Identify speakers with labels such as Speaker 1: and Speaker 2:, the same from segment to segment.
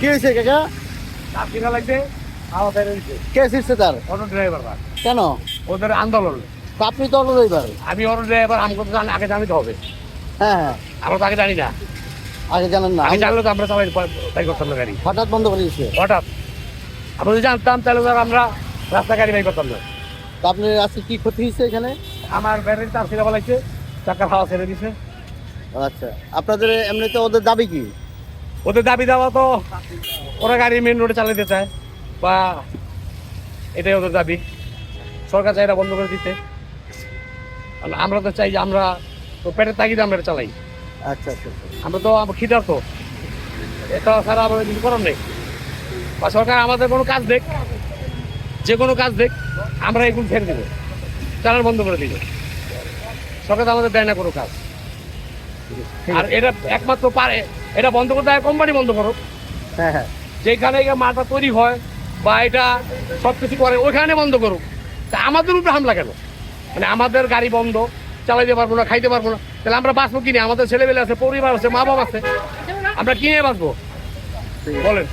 Speaker 1: কি হয়েছে কাকা?
Speaker 2: চাকরিটা লাগছে দিচ্ছে
Speaker 1: কে শিখছে তার?
Speaker 2: অটো ড্রাইভাররা
Speaker 1: কেন?
Speaker 2: ওদের আন্দোলন।
Speaker 1: আপনি তো অটো ড্রাইভার
Speaker 2: আমি অটো ড্রাইভার আমাকে তো জানি- আগে জানিতে হবে।
Speaker 1: হ্যাঁ হ্যাঁ।
Speaker 2: আমরা তো আগে জানি না।
Speaker 1: আগে জানেন না।
Speaker 2: আগে জানলে তো আমরা সবাই করতাম না গাড়ি।
Speaker 1: হঠাৎ বন্ধ করে দিয়েছে।
Speaker 2: হঠাৎ। আমরা যদি জানতাম তাহলে আমরা রাস্তা গাড়ি বাই করতাম না।
Speaker 1: আপনি আজকে কি ক্ষতি হয়েছে এখানে?
Speaker 2: আমার ব্যাটারি তার ছেড়ে বলাইছে চাকার হাওয়া ছেড়ে দিছে।
Speaker 1: আচ্ছা। আপনাদের এমনিতে ওদের দাবি কি?
Speaker 2: ওদের দাবি দেওয়া তো ওরা গাড়ি মেন রোডে চালাতে চায়। বা এটাই ওদের দাবি। সরকার চাই এটা বন্ধ করে দিতে। আমরা তো চাই যে আমরা তো পেটের তাগিদে আমরা এটা চালাই।
Speaker 1: আচ্ছা আচ্ছা আচ্ছা।
Speaker 2: আমরা তো খিদার্থ এটা ছাড়া আমাদের কিছু করার নেই। বা সরকার আমাদের কোনো কাজ দেখ যে কোনো কাজ দেখ আমরা এগুলো ছেড়ে দেবো। চালান বন্ধ করে দিব। সরকার তো আমাদের দেয় না কোনো কাজ। আর এটা একমাত্র পারে এটা বন্ধ করতে হয় কোম্পানি বন্ধ করো।
Speaker 1: হ্যাঁ হ্যাঁ।
Speaker 2: যেখানে মালটা তৈরি হয় বা এটা সব কিছু করে ওইখানে বন্ধ করুক তা আমাদের উপরে হামলা কেন? মানে আমাদের গাড়ি বন্ধ চালাইতে পারব না খাইতে পারব না। তাহলে আমরা বাঁচবো কিনে আমাদের ছেলেবেলে আছে পরিবার আছে মা বাবা আছে। আমরা কিনে বাঁচবো? বলেন।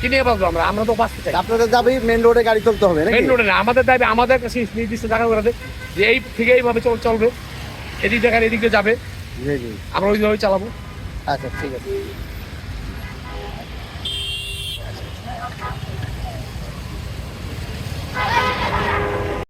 Speaker 2: কিনে বাঁচবো আমরা? আমরা তো বাঁচতে চাই।
Speaker 1: আপনাদের দাবি মেন রোডে গাড়ি চলতে হবে
Speaker 2: মেন রোডে না আমাদের দাবি আমাদের কাছে নির্দিষ্ট জায়গা করে যে এই থেকে এইভাবে চল চলবে। এদিক দেখার এদিকে যাবে। আমরা ওইভাবে চালাবো?
Speaker 1: আচ্ছা ঠিক আছে।